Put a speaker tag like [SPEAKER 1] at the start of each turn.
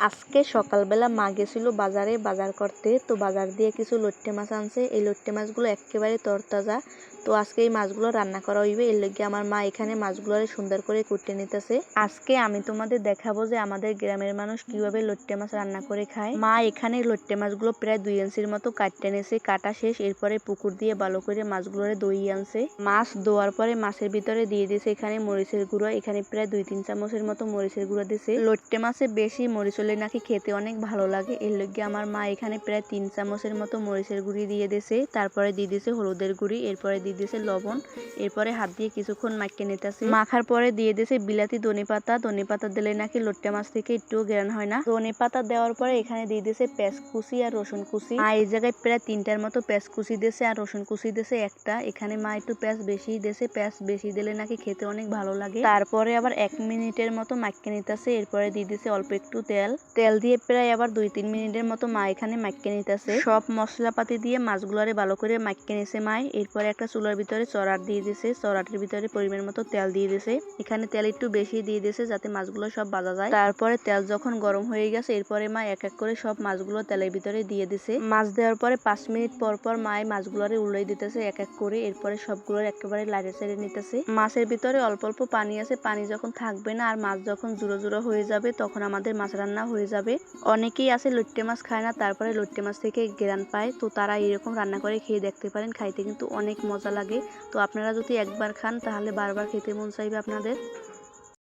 [SPEAKER 1] আজকে সকালবেলা মা গেছিল বাজারে, বাজার করতে। তো বাজার দিয়ে কিছু লট্টে মাছ আনছে। এই লট্টে মাছগুলো একেবারে তরতাজা। তো আজকে এই মাছগুলো রান্না করা হইবে। এর লগে আমার মা এখানে মাছগুলো সুন্দর করে কুটে নিতেছে। আজকে আমি তোমাদের দেখাবো যে আমাদের গ্রামের মানুষ কীভাবে লট্টে মাছ রান্না করে খায়। মা এখানে লট্টে মাছগুলো প্রায় দুই ইঞ্চির মতো কাটতে নেছে। কাটা শেষ, এরপরে পুকুর দিয়ে ভালো করে মাছগুলো দই আনছে। মাছ ধোয়ার পরে মাছের ভিতরে দিয়ে দিয়েছে এখানে মরিচের গুঁড়ো। এখানে প্রায় দুই তিন চামচের মতো মরিচের গুঁড়ো দিছে। লট্টে মাছে বেশি মরিচ হলে নাকি খেতে অনেক ভালো লাগে। এর লগে আমার মা এখানে প্রায় তিন চামচের মতো মরিচের গুঁড়ি দিয়ে দিয়েছে। তারপরে দিয়ে দিয়েছে হলুদের গুঁড়ি, এরপরে দিয়ে দিয়েছে লবণ, এরপরে হাত দিয়ে কিছুক্ষণ মাখিয়ে নিতেছে। মাখার পরে দিয়ে দিয়েছে বিলাতি ধনে পাতা। ধনে পাতা দিলে নাকি লট্টে মাছ থেকে একটুও গ্রান হয় না। ধনে পাতা দেওয়ার পরে এখানে দিয়ে দিয়েছে পেঁয়াজ কুচি আর রসুন কুচি। মা এই জায়গায় প্রায় তিনটার মতো পেঁয়াজ কুচি আর রসুন কুচি দিয়েছে একটা। এখানে মা একটু পেঁয়াজ বেশি দিয়েছে। পেঁয়াজ বেশি দিলে নাকি খেতে অনেক ভালো লাগে। তারপরে আবার এক মিনিটের মতো মাখিয়ে নিতেছে। এরপরে দিয়ে দিয়েছে অল্প একটু তেল। তেল দিয়ে প্রায় আবার দুই তিন মিনিটের মতো মা এখানে মাখিয়ে নিতেছে। সব মশলাপাতি দিয়ে মাছগুলোরে ভালো করে মাখিয়ে নিছে মায় এরপরে একটা চুলার ভিতরে চড়ার দিয়ে দিছে। চড়াটির ভিতরে পরিমাণ মতো তেল দিয়ে দিছে। এখানে তেল একটু বেশি দিয়ে দিছে যাতে মাছগুলো সব ভাজা যায়। তারপরে তেল যখন গরম হয়ে গেছে, এরপরে মা এক এক করে সব মাছগুলো তেলের ভিতরে দিয়ে দিছে। মাছ দেওয়ার পরে পাঁচ মিনিট পর পর মায় মাছগুলোরে উল্লাই দিতেছে এক এক করে। এরপরে সবগুলো একেবারে লাড়ে চেড়ে নিতেছে। মাছের ভিতরে অল্প অল্প পানি আছে। পানি যখন থাকবে না আর মাছ যখন জুড়ো জুড়ো হয়ে যাবে, তখন আমাদের মাছ রান্না হয়ে যাবে। অনেকেই আছে লট্টে মাছ খায় না, তারপরে লট্টে মাছ থেকে গ্রান পায়। তো তারা এরকম রান্না করে খেয়ে দেখতে পারেন, খাইতে কিন্তু অনেক মজা লাগে। তো আপনারা যদি একবার খান, তাহলে বারবার খেতে মন চাইবে আপনাদের।